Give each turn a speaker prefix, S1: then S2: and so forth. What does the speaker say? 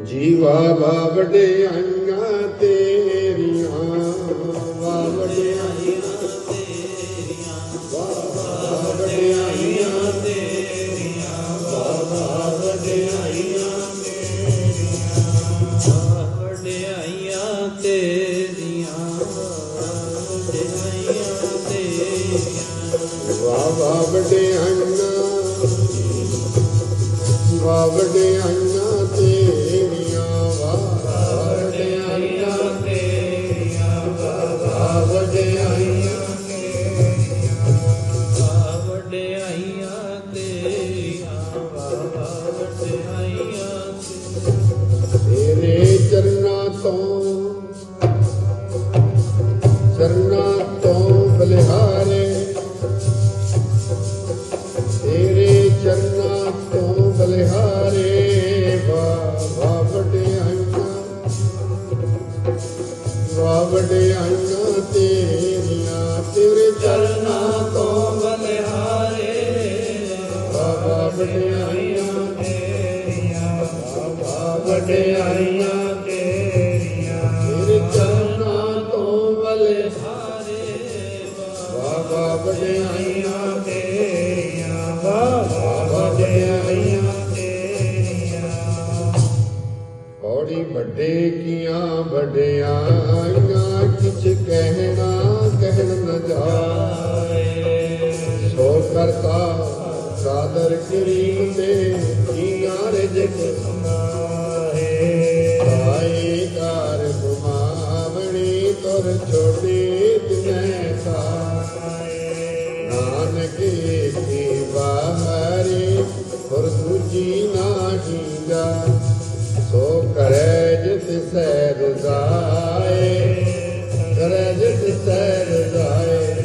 S1: ਜੀਵਾ ਬਾਵੜੇ ਆਈਆਂ ਤੇਰੀਆਂ ਬਾਵੜੇ ਆਈਆਂ ਬਾਵੜੇ ਆਈਆਂ ਤੇਰੀਆਂ ਬਾਵੜੇ ਆਈਆਂ
S2: ਵਡਿਆਈਆਂ ਤੇਰੀਆਂ ਵਡਿਆਈਆਂ ਤੇਰੀਆਂ
S1: ਵਾਵਾ ਵਡਿਆਈਆਂ ਵਾਵਾ ਵਡਿਆਈਆਂ ਚਰਨਾਂ ਤੋਂ ਬਲਿਹਾਰੇ। ਤੇਰੇ ਚਰਨਾਂ ਤੋਂ ਬਲਿਹਾਰੇ ਬਾਬਾ ਵਡਿਆਈਆਂ। ਬਾਬਾ ਵਡਿਆਈਆਂ ਤੇਰੀਆਂ, ਤੇਰੇ ਚਰਨਾਂ ਤੋਂ
S2: ਬਲਿਹਾਰੇ।
S1: ਬਾਬਾ ਵਡਿਆਈਆਂ
S2: ਤੇਰੀਆਂ
S1: ਬਾਬਾ ਵਡਿਆਈਆਂ ਬਾਬਾ ਵਡਿਆਈਆਂ
S2: ਤੇਰੀਆਂ
S1: ਬਾਬਾ ਵਡਿਆਈਆਂ
S2: ਤੇਰੀਆਂ
S1: ਔੜੀ ਵੱਡੇ ਕੀਆਂ ਵਡਿਆਈਆਂ, ਕਿਛ ਕਹਿਣਾ ਕਹਿਣ ਨ ਜਾਏ। ਸੋ ਕਰਤਾ ਸਾਦਰ ਕਰੀਮ ਦੇ ਕੀਆਂ ਰਜਕ ਸਮਾਏ ਆਏ ਕਾਰ ਗੁਮਾਵਣੀ, ਤੁਰ ਛੋੜੀ ਸੇਵਾ ਬਾਹਰੀ, ਹੋਰ ਦੂਜੀ ਨਾਹੀ ਜਾ ਸੋ ਕਰੈ ਜਿਤ ਸਹਿ ਰਜ਼ਾਏ ਕਰੈ ਜਿਤ ਸਹਿ ਰਜ਼ਾਏ